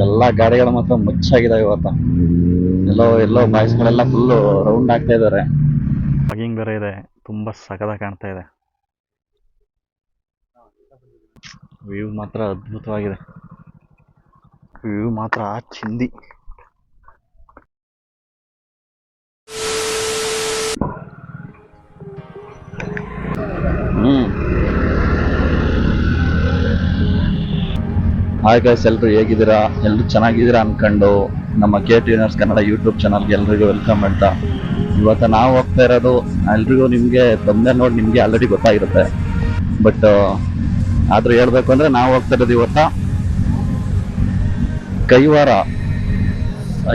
ಎಲ್ಲ ಗಾಡಿಗಳು ಮಾತ್ರ ಮುಚ್ಚಾಗಿದಾವೆ ಇವತ್ತು. ಎಲ್ಲೋ ಎಲ್ಲೋ ಬಾಯ್ಸ್ಗಳೆಲ್ಲ ಫುಲ್ಲು ರೌಂಡ್ ಆಗ್ತಾ ಇದ್ದಾರೆ ಹಾಗಿಂಗ್ ಬೇರೆ ಇದೆ. ತುಂಬ ಸಖತ್ತಾಗಿ ಕಾಣ್ತಾ ಇದೆ. ವ್ಯೂ ಮಾತ್ರ ಅದ್ಭುತವಾಗಿದೆ. ವ್ಯೂ ಮಾತ್ರ ಚಿಂದಿ. ಹಾಯ್ ಗೈಸ್ ಎಲ್ಲರೂ ಹೇಗಿದ್ದೀರಾ? ಎಲ್ಲರೂ ಚೆನ್ನಾಗಿದ್ದೀರಾ ಅನ್ಕೊಂಡು ನಮ್ಮ ಕೆ ಟಿ ಯೂನರ್ಸ್ ಕನ್ನಡ ಯೂಟ್ಯೂಬ್ ಚಾನಲ್ಗೆ ಎಲ್ರಿಗೂ ವೆಲ್ಕಮ್ ಅಂತ. ಇವತ್ತು ನಾವು ಹೋಗ್ತಾ ಇರೋದು, ಎಲ್ರಿಗೂ ನಿಮಗೆ ತೊಂದರೆ ನೋಡಿ ನಿಮಗೆ ಆಲ್ರೆಡಿ ಗೊತ್ತಾಗಿರುತ್ತೆ. ಬಟ್ ಆದರೂ ಹೇಳಬೇಕು ಅಂದರೆ ನಾವು ಹೋಗ್ತಾ ಇರೋದು ಇವತ್ತ ಕೈವಾರ.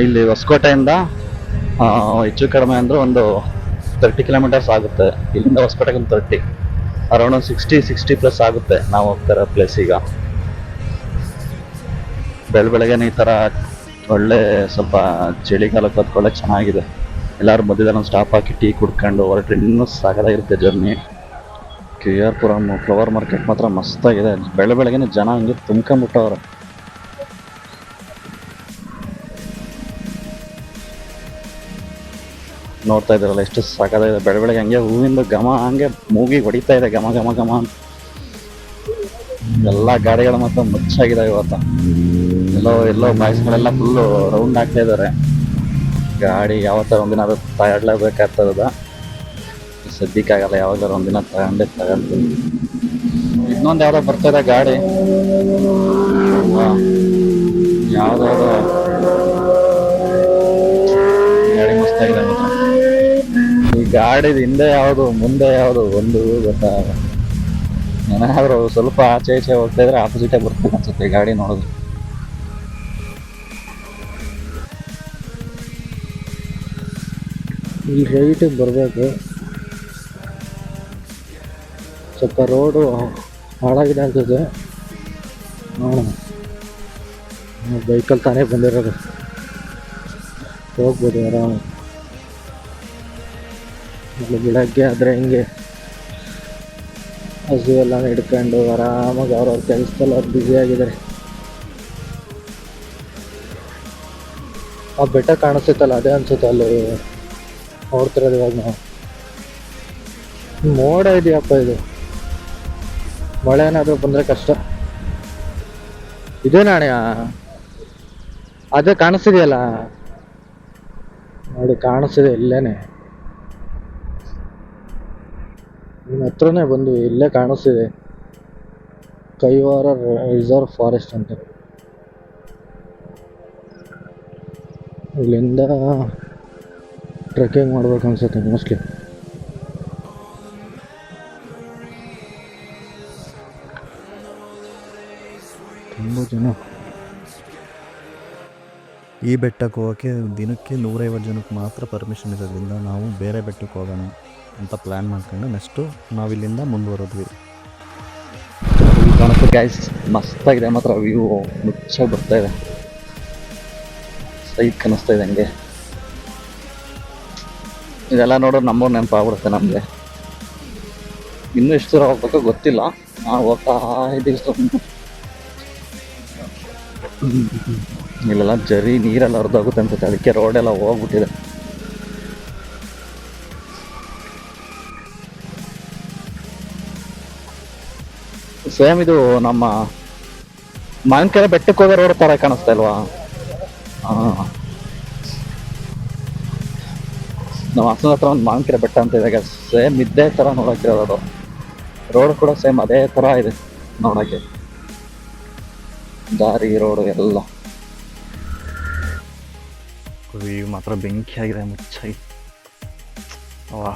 ಇಲ್ಲಿ ಹೊಸಕೋಟೆಯಿಂದ ಹೆಚ್ಚು ಕಡಿಮೆ ಅಂದರೆ ಒಂದು ತರ್ಟಿ ಕಿಲೋಮೀಟರ್ಸ್ ಆಗುತ್ತೆ. ಇಲ್ಲಿಂದ ಹೊಸಕೋಟೆಗೆ ಒಂದು ತರ್ಟಿ ಅರೌಂಡ್ ಒಂದು ಸಿಕ್ಸ್ಟಿ ಸಿಕ್ಸ್ಟಿ ಪ್ಲಸ್ ಆಗುತ್ತೆ ನಾವು ಹೋಗ್ತಾ ಇರೋ ಪ್ಲೇಸ್ ಈಗ. ಬೆಳ ಬೆಳಗ್ಗೆ ಈ ಥರ ಒಳ್ಳೆ ಸ್ವಲ್ಪ ಚಳಿಗಾಲಕ್ಕೆ ಕತ್ಕೊಳ್ಳೆ ಚೆನ್ನಾಗಿದೆ. ಎಲ್ಲರೂ ಮಧ್ಯದಲ್ಲಿ ಒಂದು ಸ್ಟಾಪ್ ಹಾಕಿ ಟೀ ಕುಡ್ಕೊಂಡು ಹೊರಟ್ರೆ ಇನ್ನೂ ಸಾಗದಾಗಿರುತ್ತೆ journey K R Puram flower market ಮಾತ್ರ ಮಸ್ತಾಗಿದೆ. ಬೆಳ ಬೆಳಗ್ಗೆ ಜನ ಹಂಗೆ ತುಂಬ್ಕೊಂಬಿಟ್ಟವ್ರೆ ನೋಡ್ತಾ ಇದ್ದಾರಲ್ಲ, ಎಷ್ಟು ಸಾಕಾಗಿದೆ. ಬೆಳ ಬೆಳಗ್ಗೆ ಹಂಗೆ ಹೂವಿಂದ ಘಮ, ಹಂಗೆ ಮೂಗಿ ಹೊಡಿತಾ ಇದೆ. ಘಮ ಘಮ ಘಮ ಎಲ್ಲ ಗಾಡಿಗಳು ಮಾತ್ರ ಮುಚ್ಚಾಗಿದೆ ಇವತ್ತು. ಎಲ್ಲೋ ಎಲ್ಲೋ ಬಾಯ್ಸ್ಗಳೆಲ್ಲ ಫುಲ್ಲು ರೌಂಡ್ ಆಗ್ತಾ ಇದ್ದಾರೆ ಗಾಡಿ ಯಾವ ಥರ ಒಂದಿನ ಅದು ತಗೊಳ್ಲೇಬೇಕಾಗ್ತದ ಸದ್ಯಕ್ಕಾಗಲ್ಲ ಯಾವಾಗಾರ ಒಂದಿನ ತಗೊಂಡೇ ತಗೊಂತೀನಿ ಇನ್ನೊಂದು ಯಾವುದೋ ಬರ್ತಾ ಗಾಡಿ. ಯಾವುದಾದ್ರು ಗಾಡಿ ಮಸ್ತಾಗಿದೆ ಈ ಗಾಡಿದ ಹಿಂದೆ ಯಾವುದು, ಮುಂದೆ ಯಾವುದು, ಒಂದು ಗೊತ್ತಾಗ ಏನಾದ್ರು ಸ್ವಲ್ಪ ಆಚೆ ಈಚೆ ಹೋಗ್ತಾ ಇದ್ರೆ ಆಪೋಸಿಟೇ ಬರ್ತೀನಿ ಅನ್ಸುತ್ತೆ ಗಾಡಿ ನೋಡಿದ್ರೆ ಈ ರೈಟಿಗೆ ಬರಬೇಕು. ಸ್ವಲ್ಪ ರೋಡು ಹಾಳಾಗಿದೆ ಅನ್ಸುತ್ತೆ. ನೋಡೋಣ. ಬೈಕಲ್ಲಿ ತಾನೇ ಬಂದಿರೋದು. ಹೋಗ್ಬೋದು ಆರಾಮ. ಬೆಳಗ್ಗೆ ಆದರೆ ಹಿಂಗೆ ಹಸು ಎಲ್ಲ ಹಿಡ್ಕೊಂಡು ಆರಾಮಾಗಿ ಅವ್ರವ್ರ ಕೆಲಸದಲ್ಲಿ ಅವ್ರು ಬ್ಯುಸಿಯಾಗಿದ್ದಾರೆ ಆ ಬೆಟ್ಟ ಕಾಣಿಸುತ್ತಲ್ಲ, ಅದೇ ಅನ್ಸುತ್ತೆ ಅಲ್ಲಿ. ನೋಡ್ತಿರೋದು ಇವಾಗ ನಾವು. ಮೋಡ ಇದೆಯಪ್ಪ ಇದು. ಮಳೆ ಏನಾದರೂ ಬಂದರೆ ಕಷ್ಟ. ಇದೇ ನಾಣ್ಯ? ಅದೇ ಕಾಣಿಸ್ತಿದೆಯಲ್ಲ? ನೋಡಿ, ಕಾಣಿಸ್ತಿದೆ, ಇಲ್ಲೇನೆ. ನಿನ್ನ ಹತ್ರನೇ ಬಂದು ಇಲ್ಲೇ ಕಾಣಿಸ್ತಿದೆ. ಕೈವಾರ ರಿಸರ್ವ್ ಫಾರೆಸ್ಟ್ ಅಂತ. ಇಲ್ಲಿಂದ ಟ್ರೆಕ್ಕಿಂಗ್ ಮಾಡ್ಬೇಕು ಅನ್ಸುತ್ತೆ ಮೋಸ್ಟ್ಲಿ. ತುಂಬ ಜನ. ಈ ಬೆಟ್ಟಕ್ಕೆ ಹೋಗೋಕ್ಕೆ ದಿನಕ್ಕೆ ನೂರೈವತ್ತು ಜನಕ್ಕೆ ಮಾತ್ರ ಪರ್ಮಿಷನ್ ಇರೋದ್ರಿಂದ ನಾವು ಬೇರೆ ಬೆಟ್ಟಕ್ಕೆ ಹೋಗೋಣ ಅಂತ ಪ್ಲ್ಯಾನ್ ಮಾಡ್ಕೊಂಡು ನೆಕ್ಸ್ಟು ನಾವು ಇಲ್ಲಿಂದ ಮುಂದುವರೆದ್ವಿ ಕಾಣಿಸ್ತು ಗ್ಯಾಸ್ ಮಸ್ತಾಗಿದೆ ಮಾತ್ರ ವ್ಯೂ ಮುಚ್ಚಾಗಿ ಬರ್ತಾ ಇದೆ. ಸೈಟ್ ಕಾಣಿಸ್ತಾ ಇದೆ ಹಂಗೆ. ಇದೆಲ್ಲ ನೋಡೋದು ನಮ್ಮೂರು ನೆನಪಾಗ್ಬಿಡುತ್ತೆ ನಮಗೆ. ಇನ್ನೂ ಎಷ್ಟು ದೂರ ಹೋಗ್ಬೇಕೋ ಗೊತ್ತಿಲ್ಲ. ನಾವು ಹೋಗ್ತಾ ಇದ್ದೀವಿ ಸ್ವಲ್ಪ ಇಲ್ಲೆಲ್ಲ ಜರಿ ನೀರೆಲ್ಲ ಹರಿದೋಗುತ್ತೆ ಅನ್ಸುತ್ತೆ. ಅದಕ್ಕೆ ರೋಡೆಲ್ಲ ಹೋಗ್ಬಿಟ್ಟಿದೆ. ಸೇಮ್ ಇದು ನಮ್ಮ ಮಾವಿನಕೆರೆ ಬೆಟ್ಟಕ್ಕೆ ಹೋಗೋ ರೋಡ್ ತರ ಕಾಣಿಸ್ತಾ ಇಲ್ವಾ? ಹಾ. ನಮ್ಮ ಹಾಸನ ಹತ್ರ ಒಂದು ಮಾವಿನಕೆರೆ ಬೆಟ್ಟ ಅಂತ ಇದೆ ಸೇಮ್ ಇದ್ದೇ ತರ ನೋಡಕ್ಕಿರೋದು ರೋಡ್ ಕೂಡ ಸೇಮ್ ಅದೇ ತರ ಇದೆ ನೋಡಕ್ಕೆ. ದಾರಿ ರೋಡ್ ಎಲ್ಲ. ಮಾತ್ರ ಮಾತ್ರ ಬೆಂಕಿಯಾಗಿದೆ ಮುಚ್ಚಾಗಿ ವಾ.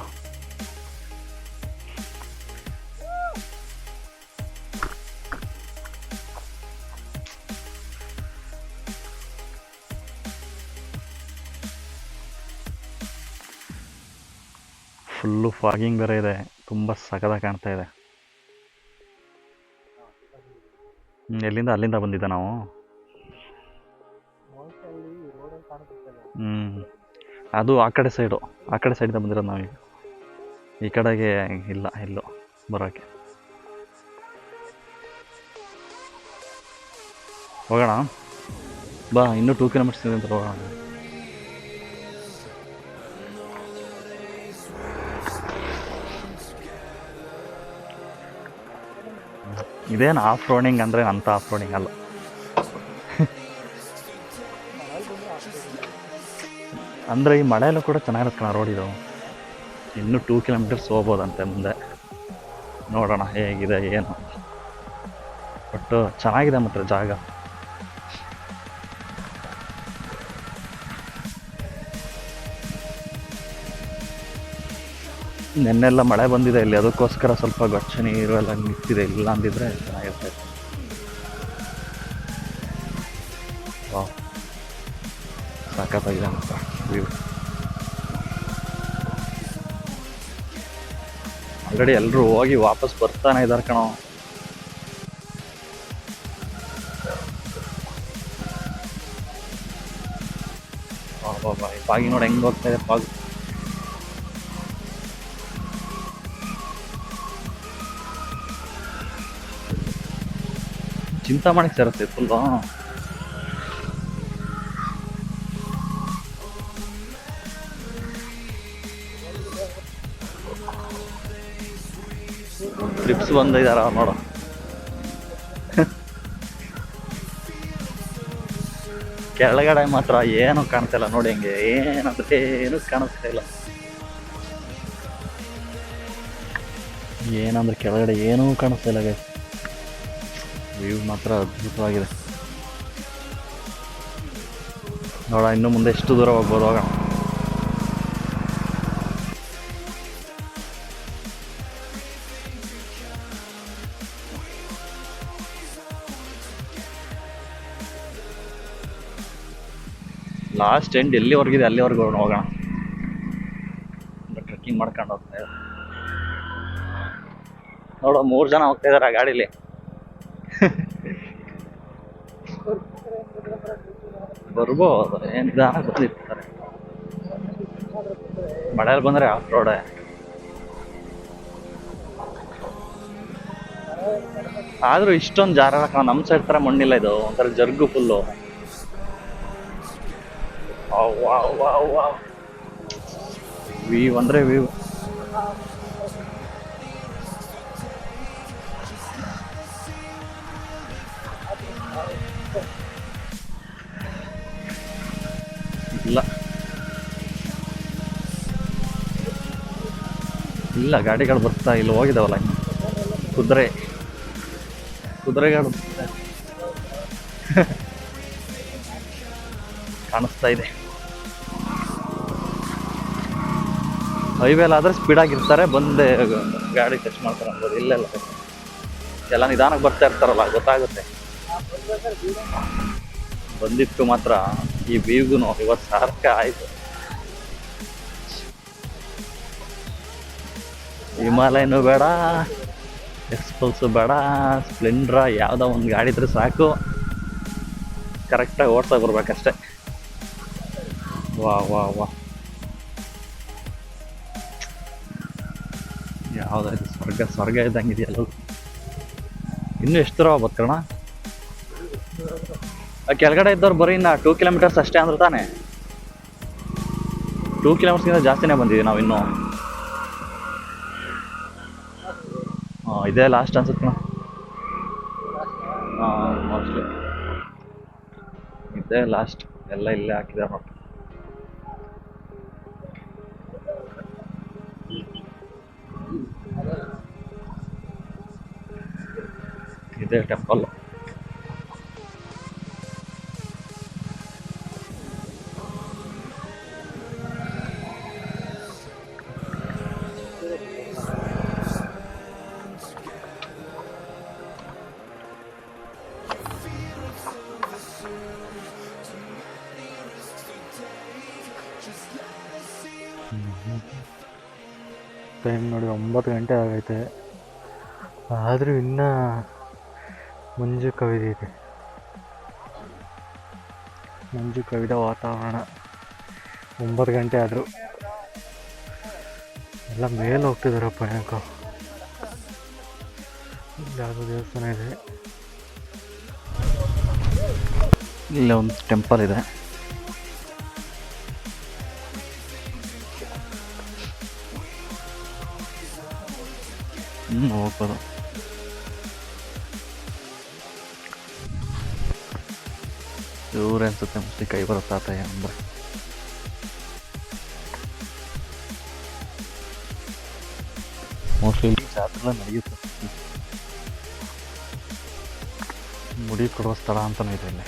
ಫುಲ್ಲು ಫಾಗಿಂಗ್ ಬೇರೆ ಇದೆ. ತುಂಬ ಸಖತ್ತಾಗಿ ಕಾಣ್ತಾ ಇದೆ. ಎಲ್ಲಿಂದ ಅಲ್ಲಿಂದ ಬಂದಿದ್ದ ನಾವು? ಹ್ಞೂ ಅದು ಆ ಕಡೆ ಸೈಡು ಆ ಕಡೆ ಸೈಡಿಂದ ಬಂದಿರೋದು ನಾವೀಗ. ಈ ಕಡೆಗೆ ಇಲ್ಲ ಎಲ್ಲೋ ಬರೋಕ್ಕೆ ಹೋಗೋಣ? ಬಾ, ಇನ್ನೂ ಟೂ ಕಿಲೋಮೀಟರ್ಸ್ ಇದೆ ಅಂತ ಹೋಗೋಣ. ಇದೇನು ಆಫ್ ರೋಡಿಂಗ್ ಅಂದರೆ ಅಂಥ ಆಫ್ ರೋಡಿಂಗ್ ಅಲ್ಲ. ಅಂದರೆ ಈ ಮಳೆಯಲ್ಲೂ ಕೂಡ ಚೆನ್ನಾಗಿರುತ್ತೆ ಕಣ ರೋಡ್ ಇದು. ಇನ್ನೂ ಟೂ ಕಿಲೋಮೀಟರ್ಸ್ ಹೋಗ್ಬೋದಂತೆ ಮುಂದೆ. ನೋಡೋಣ ಹೇಗಿದೆ, ಏನು ಬಟ್ ಚೆನ್ನಾಗಿದೆ ಮಾತ್ರ ಜಾಗ. ನೆನ್ನೆಲ್ಲ ಮಳೆ ಬಂದಿದೆ ಇಲ್ಲಿ, ಅದಕ್ಕೋಸ್ಕರ ಸ್ವಲ್ಪ ಗಚ್ಚ ನೀರು ಎಲ್ಲ ನಿಂತಿದೆ, ಇಲ್ಲ ಅಂದಿದ್ರೆ ಚೆನ್ನಾಗಿರ್ತೈತೆ. ವ್ಯೂ ಆಲ್ರೆಡಿ ಎಲ್ಲರೂ ಹೋಗಿ ವಾಪಸ್ ಬರ್ತಾನೆ ಇದ್ದಾರೆ ಕಣೋ. ಬಾಬಾ ಪಾಗಿ ನೋಡಿ ಹೆಂಗೆ ಹೋಗ್ತಾ ಇದೆ ಪಾಗಿ ಚಿಂತಾಮಣಿಗೆ ಸೇರುತ್ತೆ ಫುಲ್ಲು ಟ್ರಿಪ್ಸ್ ಬಂದಿದಾರ ನೋಡು. ಕೆಳಗಡೆ ಮಾತ್ರ ಏನು ಕಾಣ್ತಿಲ್ಲ ನೋಡಿ ಹಂಗೆ, ಏನಂದ್ರೆ ಏನು ಕಾಣಿಸ್ತಾ ಇಲ್ಲ. ಏನಂದ್ರೆ ಕೆಳಗಡೆ ಏನೂ ಕಾಣಿಸ್ತಾ ಇಲ್ಲ ಗೈಸ್ ವ್ಯೂ ಮಾತ್ರ ಅದ್ಭುತವಾಗಿದೆ. ನೋಡ ಇನ್ನು ಮುಂದೆ ಎಷ್ಟು ದೂರ ಹೋಗ್ಬೋದು ಹೋಗೋಣ. ಲಾಸ್ಟ್ ಎಂಡ್ ಎಲ್ಲಿವರೆಗಿದೆ? ಅಲ್ಲಿವರೆಗೂ ಹೋಗೋಣ. ಟ್ರೆಕ್ಕಿಂಗ್ ಮಾಡ್ಕೊಂಡು ಹೋಗ್ತಾ ಇದ್ದಾರೆ. ನೋಡೋ, ಮೂರು ಜನ ಹೋಗ್ತಾ ಇದ್ದಾರೆ ಆ ಗಾಡೀಲಿ. ಬರ್ಬೋದು ಏನು ನಿಧಾನ ಬಂದಿರ್ತಾರೆ ಮಳೆಯಲ್ಲಿ ಬಂದರೆ ಆಫ್ ರೋಡೆ ಆದರೂ ಇಷ್ಟೊಂದು ಜಾರ ನಮ್ಮ ಸೈಡ್ ಥರ ಮಣ್ಣಿಲ್ಲ ಇದು, ಒಂಥರ ಜರ್ಗು ಫುಲ್ಲು ವೀವ್ ಅಂದರೆ ವೀವ್ ಇಲ್ಲ. ಇಲ್ಲ, ಗಾಡಿಗಳು ಬರ್ತಾ ಇಲ್ಲ, ಹೋಗಿದಾವಲ್ಲ. ಕುದುರೆ. ಕುದುರೆಗಳು. ಕಾಣಿಸ್ತಾ ಇದೆ. ಹೈವೇಲ್ ಆದರೆ ಸ್ಪೀಡಾಗಿರ್ತಾರೆ ಬಂದೆ ಗಾಡಿ ಟಚ್ ಮಾಡ್ತಾರೆ ಅನ್ಬೋದು ಇಲ್ಲೆಲ್ಲ ಎಲ್ಲ ನಿಧಾನಕ್ಕೆ ಬರ್ತಾ ಇರ್ತಾರಲ್ಲ, ಗೊತ್ತಾಗುತ್ತೆ. ಬಂದಿತ್ತು ಮಾತ್ರ. ಈ ವ್ಯೂಗೂ ಇವತ್ತು ಸಾರ್ಕ ಆಯಿತು. ಹಿಮಾಲಯನೂ ಬೇಡ ಎಕ್ಸ್ಪಲ್ಸು ಬೇಡ ಸ್ಪ್ಲೆಂಡ್ರ ಯಾವುದೋ ಒಂದು ಗಾಡಿ ಇದ್ರೆ ಸಾಕು. ಕರೆಕ್ಟಾಗಿ ಓಡ್ತಾ ಬರ್ಬೇಕಷ್ಟೆ. ವಾ ವಾ ವಾ ಯಾವುದಾದ್ರು ಸ್ವರ್ಗ ಸ್ವರ್ಗ ಇದ್ದಂಗೆ ಇದೆಯಲ್ಲ. ಇನ್ನೂ ಎಷ್ಟು ದೂರ ಬತ್ಕೋಣ ಕೆಳಗಡೆ ಇದ್ದವ್ರು ಬರೀ ಇನ್ನ ಟೂ ಕಿಲೋಮೀಟರ್ಸ್ ಅಷ್ಟೇ ಅಂದ್ರೆ ತಾನೆ? ಟೂ ಕಿಲೋಮೀಟರ್ಸ್ಗಿಂತ ಜಾಸ್ತಿನೇ ಬಂದಿದ್ದೀವಿ ನಾವು ಇನ್ನೂ. ಇದೇ ಲಾಸ್ಟ್ ಅನ್ಸುತ್ತೆ ಇದೇ ಲಾಸ್ಟ್ ಎಲ್ಲ ಇಲ್ಲೇ ಹಾಕಿದ್ದಾರೆ ನೋಡಿ. ಇದೇ ಟೆಂಪಲ್ ಟೈಮ್ ನೋಡಿ ಒಂಬತ್ತು ಗಂಟೆ ಆಗೈತೆ. ಆದರೂ ಇನ್ನೂ ಮಂಜು ಕವಿದಿದೆ ಮಂಜು ಕವಿದ ವಾತಾವರಣ. ಒಂಬತ್ತು ಗಂಟೆ ಆದರೂ. ಎಲ್ಲ ಮೇಲೆ ಹೋಗ್ತಿದಾರಪ್ಪ ಯಾಕೋ ಯಾವುದೋ ದೇವಸ್ಥಾನ ಇದೆ. ಇಲ್ಲೇ ಒಂದು ಟೆಂಪಲ್ ಇದೆ. ಹ್ಞೂ ಹೋಗ್ಬೋದು ಇವ್ರ ಅನ್ಸುತ್ತೆ ಮುಸ್ಲಿ ಕೈ ಬರೋ ತಾತಯ್ಯ ಅಂದ್ರೆ ಮೋಸ್ಟ್ಲಿ ಜಾತ್ರೆ ನಡೆಯುತ್ತೆ ಮುಡಿ ಕೊಡುವ ಸ್ಥಳ ಅಂತಲೂ ಇದೆ ಇಲ್ಲಿ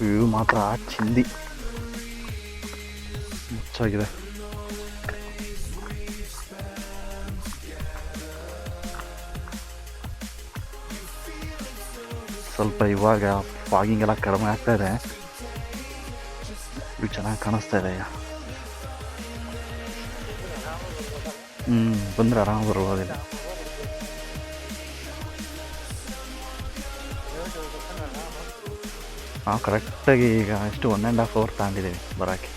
ವ್ಯೂ ಮಾತ್ರ ಚಿಂದಿ ಮುಚ್ಚಾಗಿದೆ ಸ್ವಲ್ಪ ಇವಾಗ ಫಾಗಿಂಗ್ ಎಲ್ಲ ಕಡಿಮೆ ಆಗ್ತಾ ಇದೆ. ಇದು ಚೆನ್ನಾಗಿ ಕಾಣಿಸ್ತಾ ಇದೆ. ಹ್ಞೂ ಬಂದರೆ ಆರಾಮ ಬರ್ಬೋದಿಲ್ಲ ನಾವು ಕರೆಕ್ಟಾಗಿ ಈಗ ಎಷ್ಟು ಒನ್ ಆ್ಯಂಡ್ ಹಾಫ್ ಅವರ್ ತಗೊಂಡಿದ್ದೀವಿ ಬರೋಕ್ಕೆ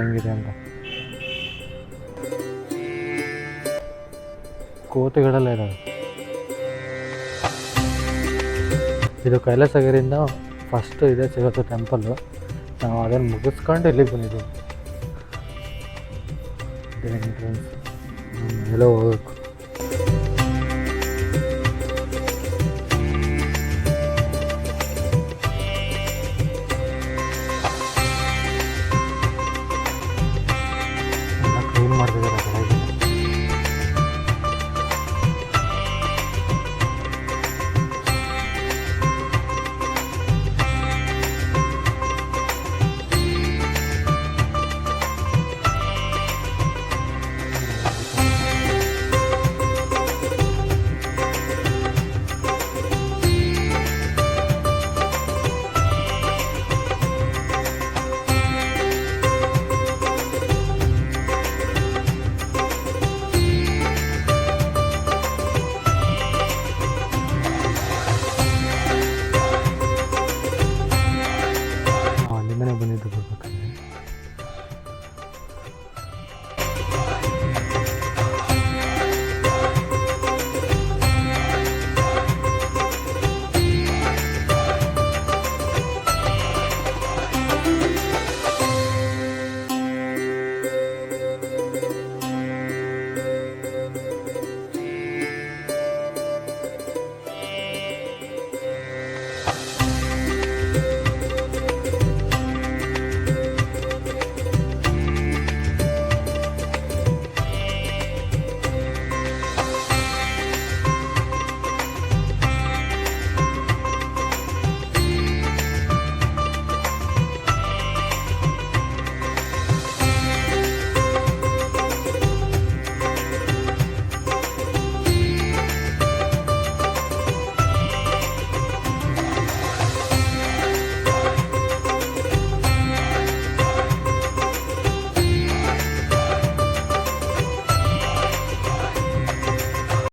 ಹೆಂಗಿದೆ ಅಂತ. ಕೋಟೆಗಳೆಲ್ಲ ಇದ್ದಾವೆ ಇದು ಕೈಲಾಸಗಿರಿಂದ ಫಸ್ಟ್ ಇದೆ ಸಿಗುತ್ತೆ ಟೆಂಪಲ್ಲು ನಾವು ಅದನ್ನು ಮುಗಿಸ್ಕೊಂಡು ಇಲ್ಲಿಗೆ ಬಂದಿದ್ದೀವಿ. ಎಂಟ್ರೆನ್ಸ್ ಎಲ್ಲೋ ಹೋಗ್ಬೇಕು.